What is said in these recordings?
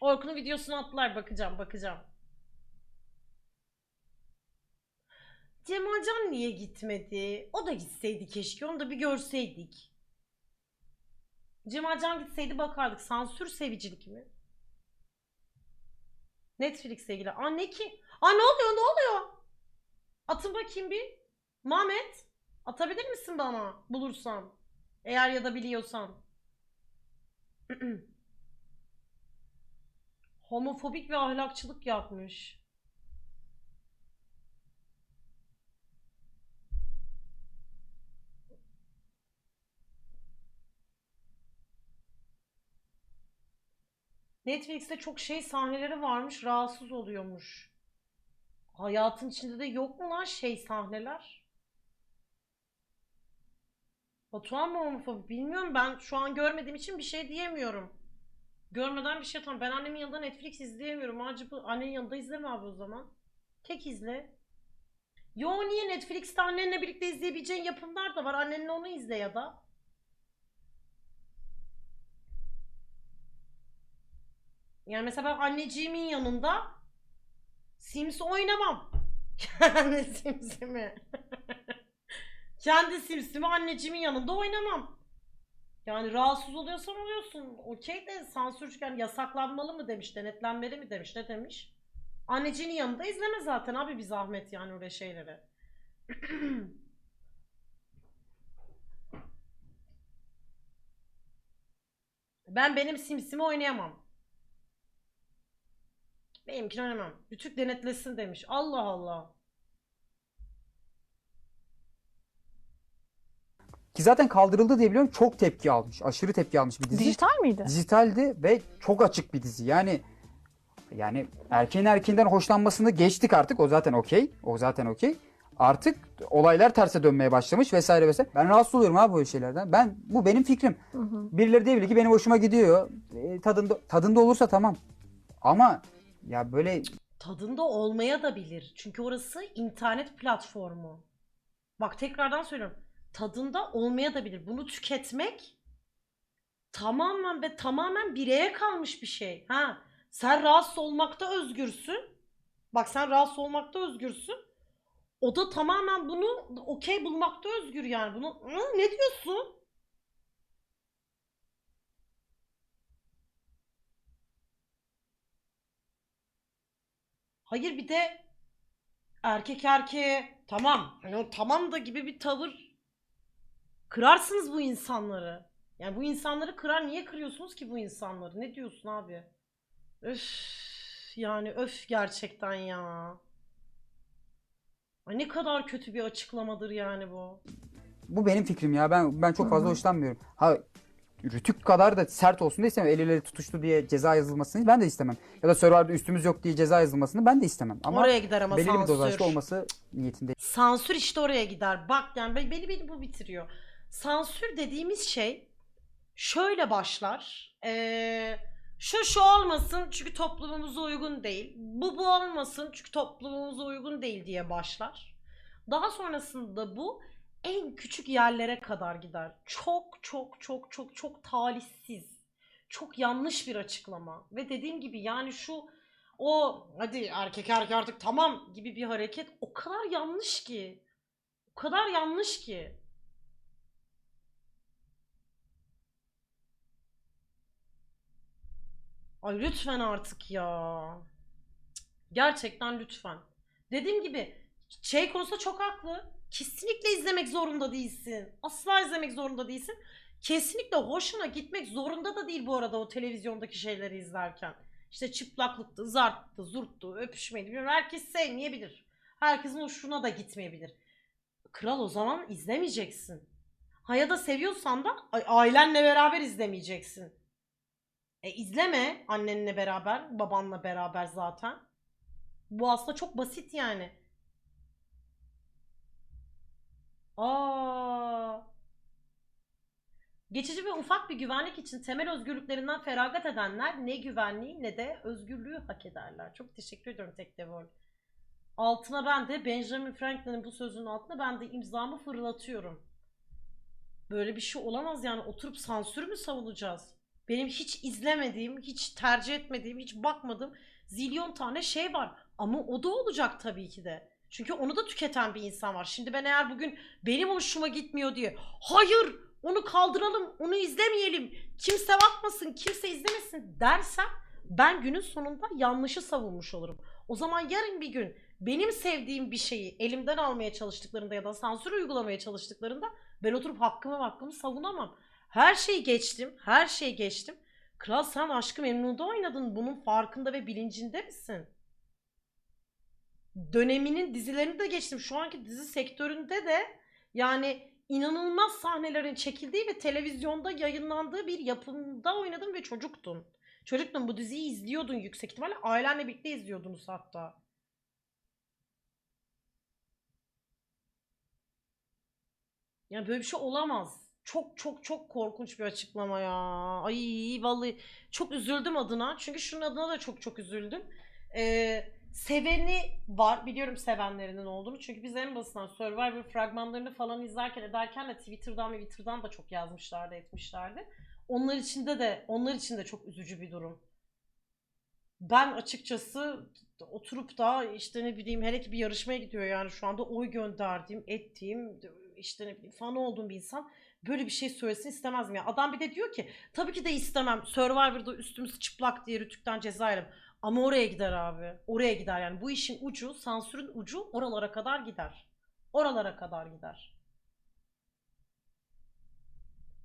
Orkun'un videosunu attılar bakacağım bakacağım. Cemalcan niye gitmedi? O da gitseydi keşke onu da bir görseydik. Cemalcan gitseydi bakardık. Sansür sevicilik mi? Netflix'e ilgili. Aa ne ki? Aa ne oluyor ne oluyor? Atın bakayım bir. Mehmet. Atabilir misin bana bulursan? Eğer ya da biliyorsan. Homofobik ve ahlakçılık yapmış. Netflix'te çok şey sahneleri varmış, rahatsız oluyormuş. Hayatın içinde de yok mu lan şey sahneler? Batuhan mı homofob? Bilmiyorum ben şu an görmediğim için bir şey diyemiyorum. Görmeden bir şey tamam. Ben annemin yanında Netflix izleyemiyorum. Acaba annenin yanında izleme abi o zaman. Tek izle. Yo niye Netflix'te annenle birlikte izleyebileceğin yapımlar da var. Annenle onu izle ya da. Yani mesela ben anneciğimin yanında Sims oynamam. Kendi Sims'imi. Kendi Sims'imi anneciğimin yanında oynamam. Yani rahatsız oluyorsan oluyorsun. Okey de sansür yani yasaklanmalı mı demiş, denetlenmeli mi demiş, ne demiş? Anneciğinin yanında izleme zaten abi bir zahmet yani öyle şeyleri. ben benim Sims'imi oynayamam. Benimkini oynamam. Rütük denetlesin demiş. Allah Allah. Ki zaten kaldırıldı diye biliyorum çok tepki almış. Aşırı tepki almış bir dizi. Dijital miydi? Dijitaldi ve çok açık bir dizi. Yani yani erkeğin erkeğinden hoşlanmasını geçtik artık. O zaten okey. O zaten okey. Artık olaylar terse dönmeye başlamış vesaire vesaire. Ben rahatsız oluyorum abi böyle şeylerden. Ben bu benim fikrim. Hı hı. Birileri diyebilir ki benim hoşuma gidiyor. E, tadında tadında olursa tamam. Ama ya böyle Tadında olmaya da bilir. Çünkü orası internet platformu. Bak tekrardan söylüyorum. Tadında olmaya da bilir. Bunu tüketmek tamamen ve tamamen bireye kalmış bir şey. Ha, sen rahatsız olmakta özgürsün. Bak sen rahatsız olmakta özgürsün. O da tamamen bunu okey bulmakta özgür yani. Bunu Hı, ne diyorsun? Hayır bir de erkek erkeğe tamam hani o tamam da gibi bir tavır kırarsınız bu insanları. Yani bu insanları kırar niye kırıyorsunuz ki bu insanları? Ne diyorsun abi? Öf yani öf gerçekten ya. Ay ne kadar kötü bir açıklamadır yani bu. bu benim fikrim ya. Ben ben çok fazla hoşlanmıyorum. Ha Rütük kadar da sert olsun da istemem. El ele tutuştu diye ceza yazılmasını ben de istemem. Ya da Survivor'da üstümüz yok diye ceza yazılmasını ben de istemem. Ama oraya gider ama belli bir sansür. dozajda olması niyetinde. Sansür işte oraya gider. Bak yani be- beni beni bu bitiriyor. Sansür dediğimiz şey şöyle başlar. Ee, şu şu olmasın çünkü toplumumuza uygun değil. Bu bu olmasın çünkü toplumumuza uygun değil diye başlar. Daha sonrasında bu en küçük yerlere kadar gider. Çok çok çok çok çok talihsiz. Çok yanlış bir açıklama. Ve dediğim gibi yani şu o hadi erkek erkek artık tamam gibi bir hareket o kadar yanlış ki. O kadar yanlış ki. Ay lütfen artık ya. Gerçekten lütfen. Dediğim gibi şey konusunda çok haklı. Kesinlikle izlemek zorunda değilsin. Asla izlemek zorunda değilsin. Kesinlikle hoşuna gitmek zorunda da değil bu arada o televizyondaki şeyleri izlerken. İşte çıplaklıktı, zarttı, zurttu, öpüşmeydi. Bilmiyorum. Herkes sevmeyebilir. Herkesin hoşuna da gitmeyebilir. Kral o zaman izlemeyeceksin. Ha ya da seviyorsan da ailenle beraber izlemeyeceksin. E izleme annenle beraber, babanla beraber zaten. Bu aslında çok basit yani. Aa. Geçici ve ufak bir güvenlik için temel özgürlüklerinden feragat edenler ne güvenliği ne de özgürlüğü hak ederler. Çok teşekkür ediyorum Tek Devol. Altına ben de Benjamin Franklin'in bu sözünün altına ben de imzamı fırlatıyorum. Böyle bir şey olamaz yani oturup sansür mü savunacağız? Benim hiç izlemediğim, hiç tercih etmediğim, hiç bakmadığım zilyon tane şey var. Ama o da olacak tabii ki de. Çünkü onu da tüketen bir insan var. Şimdi ben eğer bugün benim hoşuma gitmiyor diye hayır onu kaldıralım, onu izlemeyelim, kimse bakmasın, kimse izlemesin dersem ben günün sonunda yanlışı savunmuş olurum. O zaman yarın bir gün benim sevdiğim bir şeyi elimden almaya çalıştıklarında ya da sansür uygulamaya çalıştıklarında ben oturup hakkımı hakkımı savunamam. Her şeyi geçtim, her şeyi geçtim. Kral sen Aşkı Memnu'da oynadın. Bunun farkında ve bilincinde misin? Döneminin dizilerini de geçtim. Şu anki dizi sektöründe de yani inanılmaz sahnelerin çekildiği ve televizyonda yayınlandığı bir yapımda oynadın ve çocuktun. Çocuktun bu diziyi izliyordun yüksek ihtimalle. Ailenle birlikte izliyordunuz hatta. Ya böyle bir şey olamaz. Çok çok çok korkunç bir açıklama ya. Ay vallahi çok üzüldüm adına. Çünkü şunun adına da çok çok üzüldüm. Ee, seveni var. Biliyorum sevenlerinin olduğunu. Çünkü biz en basitinden Survivor fragmanlarını falan izlerken ederken de Twitter'dan ve Twitter'dan da çok yazmışlardı etmişlerdi. Onlar için de de onlar için de çok üzücü bir durum. Ben açıkçası oturup da işte ne bileyim hele ki bir yarışmaya gidiyor yani şu anda oy gönderdiğim, ettiğim işte ne bileyim fan olduğum bir insan böyle bir şey söylesin istemezdim ya. Adam bir de diyor ki tabii ki de istemem Survivor'da üstümüz çıplak diye Rütük'ten ceza. Ama oraya gider abi. Oraya gider yani. Bu işin ucu, sansürün ucu oralara kadar gider. Oralara kadar gider.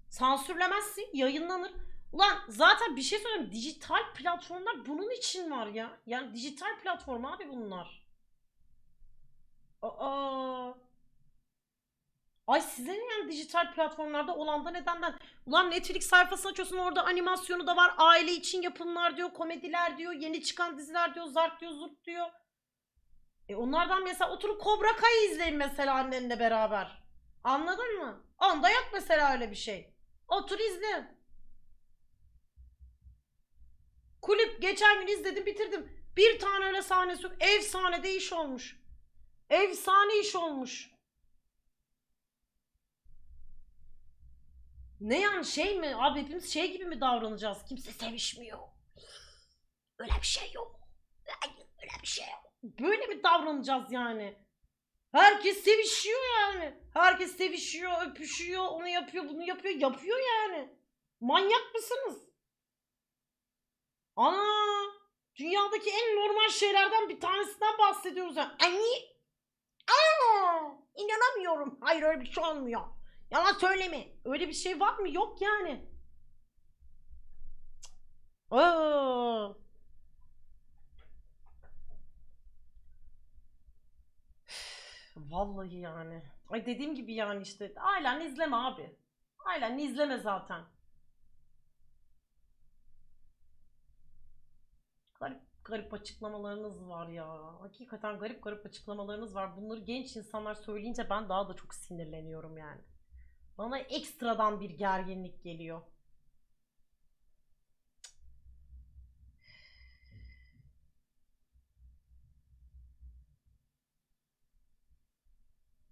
Sansürlemezsin, yayınlanır. Ulan zaten bir şey söyleyeyim. Dijital platformlar bunun için var ya. Yani dijital platform abi bunlar. Aa. Ay size ne yani dijital platformlarda olan da nedenden? Ulan Netflix sayfasını açıyorsun orada animasyonu da var. Aile için yapımlar diyor, komediler diyor, yeni çıkan diziler diyor, zart diyor, zurt diyor. E onlardan mesela oturup Cobra Kai izleyin mesela annenle beraber. Anladın mı? Onda yok mesela öyle bir şey. Otur izle. Kulüp geçen gün izledim bitirdim. Bir tane öyle sahnesi yok. Efsane de iş olmuş. Efsane iş olmuş. Ne yani şey mi? Abi hepimiz şey gibi mi davranacağız? Kimse sevişmiyor. Öyle bir şey yok. Ay, Öyle bir şey yok. Böyle mi davranacağız yani? Herkes sevişiyor yani. Herkes sevişiyor, öpüşüyor, onu yapıyor, bunu yapıyor. Yapıyor yani. Manyak mısınız? Ana! Dünyadaki en normal şeylerden bir tanesinden bahsediyoruz yani. Anne! Aa! İnanamıyorum. Hayır öyle bir şey olmuyor. Yalan söyleme. Öyle bir şey var mı? Yok yani. Aa. Vallahi yani. Ay dediğim gibi yani işte. Ailen izleme abi. Ailen izleme zaten. Garip garip açıklamalarınız var ya. Hakikaten garip garip açıklamalarınız var. Bunları genç insanlar söyleyince ben daha da çok sinirleniyorum yani. Bana ekstradan bir gerginlik geliyor.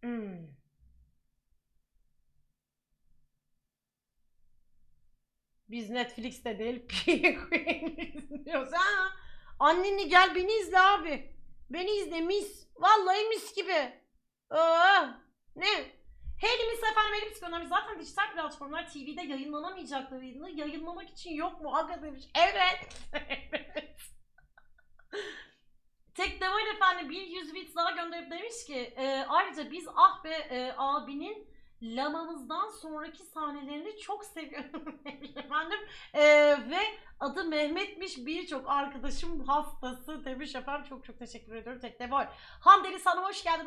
Hmm. Biz Netflix'te değil Queen izliyoruz. Ha, anneni gel beni izle abi. Beni izle mis. Vallahi mis gibi. Aa, ne? Helimis efendim Helimis göndermiş. Zaten dijital platformlar TV'de yayınlanamayacaklarını yayınlamak için yok mu? Aga demiş. Evet. evet. Tek Deval efendim bir 100 bit daha gönderip demiş ki e, ayrıca biz ah be e, abinin lamamızdan sonraki sahnelerini çok seviyorum efendim. E, ve adı Mehmet'miş birçok arkadaşım hastası demiş efendim. Çok çok teşekkür ediyorum Tek Deval. Hamdeli Hanım hoş geldin.